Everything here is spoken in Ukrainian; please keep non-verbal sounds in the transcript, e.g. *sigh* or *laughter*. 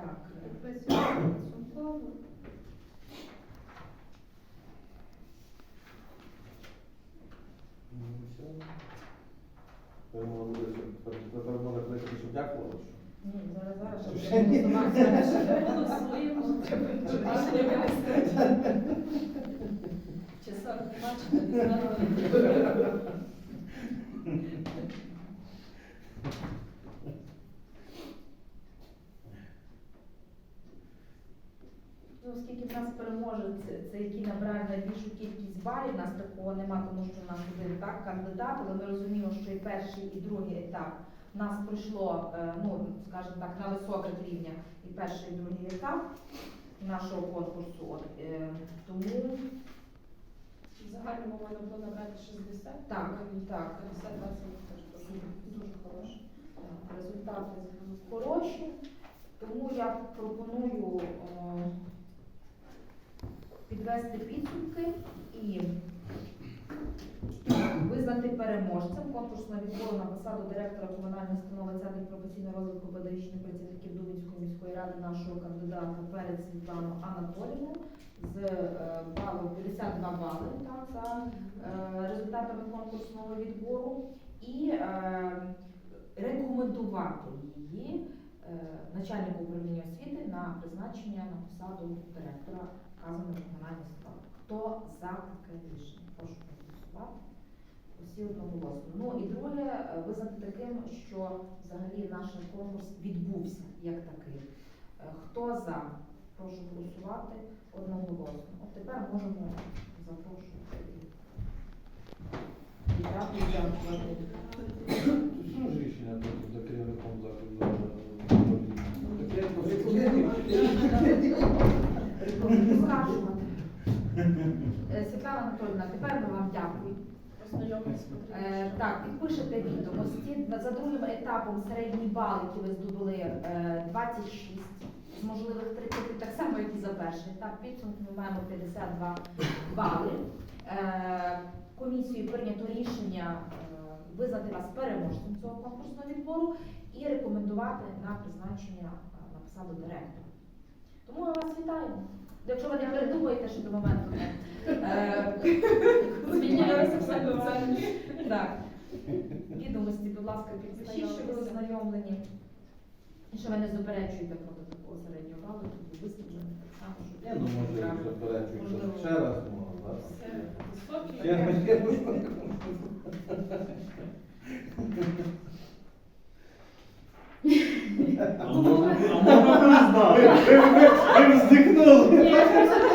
Так, Підписуємо підсумково. Ну. Тепер можна буде, щоб- тепер можна кликати, щоб дякували. що? ні, зараз зараз Ще ще ні. будемо голосувати. Голосуємо. Рішення винести. Чи 42, чи 52. Ну, оскільки в нас переможець, це який набирає найбільшу кількість балів, нас такого нема, тому що в нас один так кандидат, але ми розуміємо, що і перший, і другий етап у нас пройшло, е, ну скажімо так, на високих рівнях і перший, і другий етап нашого конкурсу. Е, тому загальному можна було набрати 60. Так, так. 50 20 теж дуже, дуже хороше. Результати хороші, тому я пропоную е, підвести підсумки і визнати переможцем конкурсного відбору на посаду директора комунальної установи Центр професійного розвитку педагогічних працівників Дубинської міської ради нашого кандидата перед Світлану Анатоліївну з е, балом 52 бали так, за е, результатами конкурсного відбору. І е, рекомендувати її начальнику управління освіти на призначення на посаду директора вказаної комунальної справи. Хто за таке рішення? Прошу проголосувати. Усі одноголосно. Ну і друге, е, визнати таким, що взагалі наш конкурс відбувся як такий. Е, Хто за? Прошу голосувати одноголосно. От тепер можемо запрошувати. І дякую, Світлана Анатольовна, тепер ми вам дякую. Е, Так, підпишете відомості. За другим етапом середній бал, який ви здобули, е, 26 з можливих 30, так само, як і за перший етап. Підсумку ми маємо 52 бали. Е, Комісією прийнято рішення е, визнати вас переможцем цього конкурсного відбору і рекомендувати на призначення е, на посаду директора. Тому ми вас вітаємо. Якщо ви не передумаєте, що до моменту не е, Звільняємося *laughs* все так. Відомості, будь ласка, підпишіть, що ви ознайомлені. І що ви не заперечуєте проти такого середнього балу, тоді висловлені так само, що Ні, ну може, Можливо. ще раз можна, так? Високі. Ще раз, ще раз. А можна, а можна признати. Ви- ви- ви